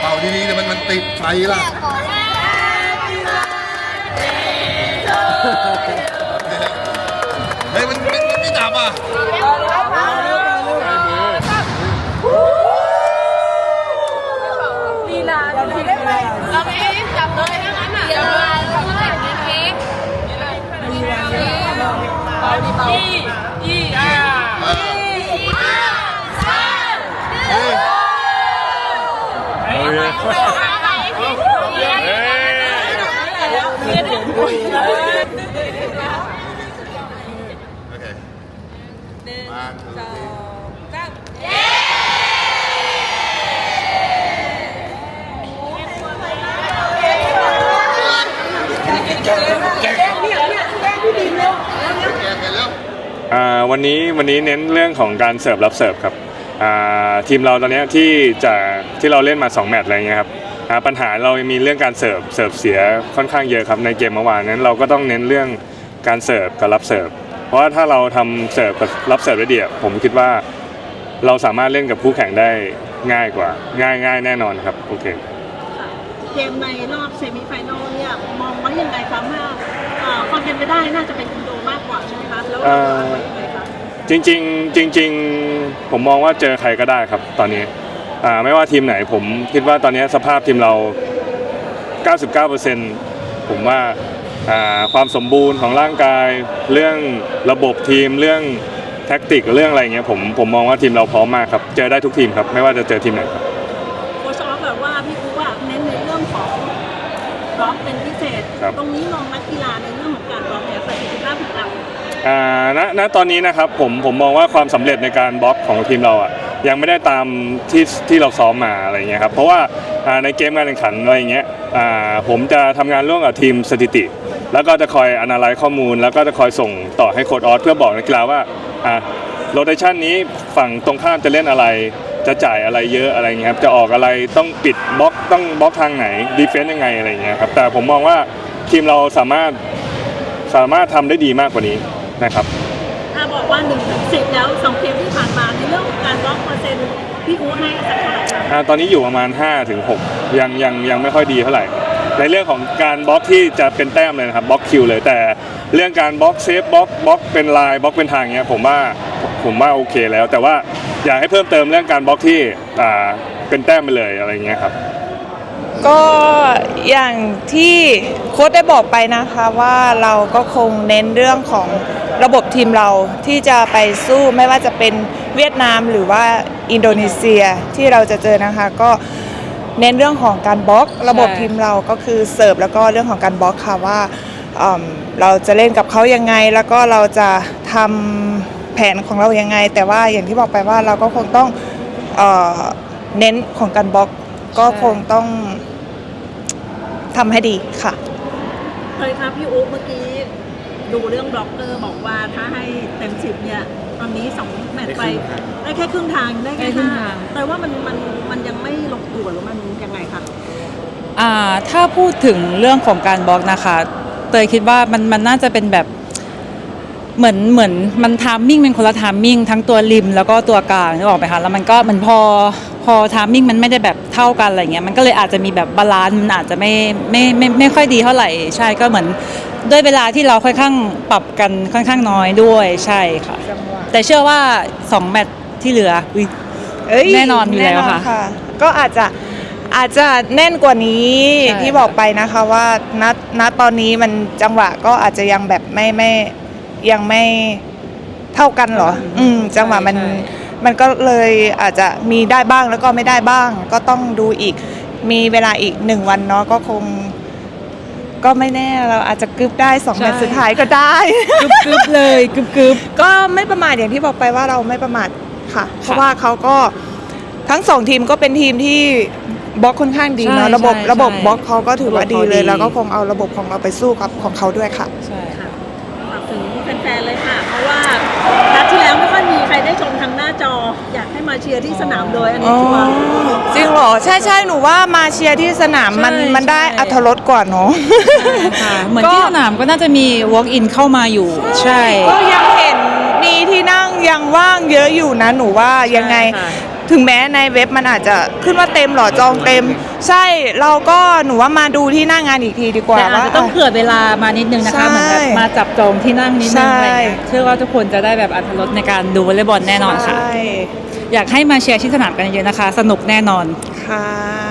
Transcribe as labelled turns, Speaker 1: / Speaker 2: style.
Speaker 1: เป่าดีๆเดี๋ยวมันมันติดไฟล่ะเฮ้
Speaker 2: เค
Speaker 1: มาถือสิแกะเสร็จแล้ว
Speaker 3: อ่าวันนี้วันนี้เน้นเรื่องของการเสิร์ฟรับเสิร์ฟครับอ่าทีมเราตอนเนี้ยที่จะที่เราเล่นมา 2 แมตช์อะไรเงี้ยครับ อ่าปัญหาเรามีเรื่องการเสิร์ฟเสิร์ฟเสียค่อนข้างเยอะครับในเกมเมื่อวานนั้นเราก็ต้องเน้นเรื่องการเสิร์ฟกับรับเสิร์ฟเพราะว่าถ้าเราทำเสิร์ฟกับรับเสิร์ฟได้ดีอะผมคิดว่า เราสามารถเล่นกับคู่แข่งได้ง่ายกว่า ง่ายง่ายแน่นอนครับโอเค
Speaker 4: เกมในรอบเซมิไฟแนลเนี่ยมองว่ายังไงคะว่าเอ่อความเป็นไปได้น่าจะเป็นอินโดมากกว่าใช่ไหมคะแล้วเราวางไว้ยังไงคะ
Speaker 3: จริงๆจริง ๆ ผมมองว่าเจอใครก็ได้ครับตอนนี้ อ่าไม่ว่าทีมไหนผมคิดว่าตอนนี้สภาพทีมเรา 99%ผมว่าอ่าความสมบูรณ์ของร่างกาย เรื่องระบบทีมเรื่องแท็กติกเรื่องอะไรเงี้ยผมผมมองว่าทีมเราพร้อมมากครับเจอได้ทุกทีมครับไม่ว่าจะเจอทีมไหนครับ
Speaker 4: โค้ชออฟแบบว่าพี่คูว่าเน้นในเรื่องของบล็อกเป็นพิเศษ
Speaker 3: ครับ
Speaker 4: ตรงนี้มองนักกีฬาในเรื่องของการบล็อกเนี่ยประสิทธิภาพของเรา
Speaker 3: อ่าณณตอนนี้นะครับผมผมมองว่าความสำเร็จในการบล็อกของทีมเราอะ ยังไม่ได้ตามที่ที่เราซ้อมมาอะไรเงี้ยครับเพราะว่าอ่าในเกมการแข่งขันอะไรเงี้ยอ่าผมจะทำงานร่วมกับทีมสถิติ แล้วก็จะคอยอนาลัยข้อมูล แล้วก็จะคอยส่งต่อให้โค้ดออสเพื่อบอกนักกีฬาว่าอ่าโรเตชันนี้ฝั่งตรงข้ามจะเล่นอะไร จะจ่ายอะไรเยอะอะไรเงี้ยครับจะออกอะไรต้องปิดบล็อกต้องบล็อกทางไหนดีเฟนต์ยังไงอะไรเงี้ยครับแต่ผมมองว่าทีมเราสามารถสามารถทำได้ดีมากกว่านี้นะครับ
Speaker 4: ถ้าบอกว่า1นถึงสิแล้วสองเกมที่ เปอร์เซ็นต์พี่คูให้สักเท่าไหร่คะ
Speaker 3: อ่าตอนนี้อยู่ประมาณ5ถึง6ยังยังยังไม่ค่อยดีเท่าไหร่ ในเรื่องของการบล็อกที่จะเป็นแต้มเลยนะครับบล็อกคิวเลยแต่เรื่องการบล็อกเซฟบล็อกบล็อกเป็นลายบล็อกเป็นทางเงี้ยผมว่าผมว่าโอเคแล้ว แต่ว่าอยากให้เพิ่มเติมเรื่องการบล็อกที่อ่าเป็นแต้มไปเลยอะไรเงี้ยครับ
Speaker 5: ก็อย่างที่โค้ชได้บอกไปนะคะว่าเราก็คงเน้นเรื่องของระบบทีมเราที่จะไปสู้ไม่ว่าจะเป็น เวียดนามหรือว่าอินโดนีเซียที่เราจะเจอนะคะ ก็เน้นเรื่องของการบล็อกระบบทีมเราก็คือเสิร์ฟแล้วก็เรื่องของการบล็อกค่ะว่าอืมเราจะเล่นกับเขายังไง แล้วก็เราจะทำแผนของเรายังไง แต่ว่าอย่างที่บอกไปว่าเราก็คงต้องเอ่อเน้นของการบล็อกก็คงต้องทำให้ดีค่ะ
Speaker 4: เคยครับพี่อุ๊บเมื่อกี้ดูเรื่องบล็อกเกอร์บอกว่าถ้าให้เต็มสิบเนี่ย ตอนนี้สองแมตช์ไปได้แค่ครึ่งทางได้แค่ห้าแต่ว่ามันมันมันยังไม่ลงตัวหรือมันยังไงคะ
Speaker 6: อ่าถ้าพูดถึงเรื่องของการบล็อกนะคะ เตยคิดว่ามันมันน่าจะเป็นแบบเหมือนเหมือนมันทามมิ่งเป็นคนละทามมิ่งทั้งตัวริมแล้วก็ตัวกลางนึกออกไหมคะแล้วมันก็เหมือนพอพอทามมิ่งมันไม่ได้แบบเท่ากันอะไรเงี้ยมันก็เลยอาจจะมีแบบบาลานซ์มันอาจจะไม่ไม่ไม่ไม่ค่อยดีเท่าไหร่ใช่ก็เหมือนด้วยเวลาที่เราค่อนข้างปรับกันค่อนข้างน้อยด้วยใช่ค่ะ แต่เชื่อว่าสองแมตช์ที่เหลืออุ๊ย
Speaker 5: เอ้ย
Speaker 6: แน่นอนอยู่แล้วค่ะ
Speaker 5: แน่นอนก็อาจจะอาจจะแน่นกว่านี้
Speaker 6: ใช่
Speaker 5: ที่บอกไปนะคะว่าณณตอนนี้มันจังหวะก็อาจจะยังแบบไม่ไม่ยังไม่เท่ากันเหรอ อืม จังหวะมันมันก็เลยอาจจะมีได้บ้างแล้วก็ไม่ได้บ้าง ก็ต้องดูอีก มีเวลาอีกหนึ่งวันเนาะก็คง ก็ไม่แน่เราอาจจะกึบได้สอง
Speaker 6: ใช่
Speaker 5: แมตช์สุดท้ายก็ได้
Speaker 6: กึบกึบเลยกึบกึบ
Speaker 5: ก็ไม่ประมาทอย่างที่บอกไปว่าเราไม่ประมาทค่ะ เพราะว่าเขาก็ทั้งสองทีมก็เป็นทีมที่บล็อกค่อนข้างดีเนาะ
Speaker 6: ใช่
Speaker 5: ระบบ
Speaker 6: ใช่
Speaker 5: ระบบ
Speaker 6: ใช่
Speaker 5: บล็อกเขาก็ถือว่าดีเลย
Speaker 6: ระบบเขาดี
Speaker 5: แล้วก็คงเอาระบบของเราไปสู้กับของเขาด้วยค่ะ
Speaker 6: ใช่
Speaker 4: ค่ะฝากถึงแฟนๆเลยค่ะ มาเชียร์ที่สนามโดยอันนี้ชัวร์
Speaker 5: จริงเหรอ ใช่ใช่หนูว่ามาเชียร์ที่สนามมัน
Speaker 6: ใช่
Speaker 5: มันได้
Speaker 6: ใช่
Speaker 5: อัธรสกว่าเนาะ
Speaker 6: ค่ะเหมือน
Speaker 5: ก็
Speaker 6: ที่สนามก็น่าจะมี walk in เข้ามาอยู่ ใช่
Speaker 5: ก็ยังเห็นมีที่นั่งยังว่างเยอะอะอยู่นะ หนูว่ายังไง
Speaker 6: ใช่ค่ะ
Speaker 5: ถึงแม้ในเว็บมันอาจจะขึ้นว่าเต็มหรอจองเต็ม ใช่เราก็หนูว่ามาดูที่หน้างานอีกทีดีกว่า
Speaker 6: แต่อาจจะต้อง
Speaker 5: ว่า
Speaker 6: เผื่อเวลามานิดนึงนะคะ
Speaker 5: ใช่
Speaker 6: เหมือนแบบมาจับจองที่นั่งนิดนึงอะไรอย่างเงี้ย
Speaker 5: ใช่
Speaker 6: เชื่อว่าทุกคนจะได้แบบอัธรสในการดูวอลเลย์บอลแน่นอนค่ะ
Speaker 5: ใช่
Speaker 6: อยากให้มาเชียร์ที่สนามกันเยอะๆนะคะ สนุกแน่นอน
Speaker 5: ค่ะ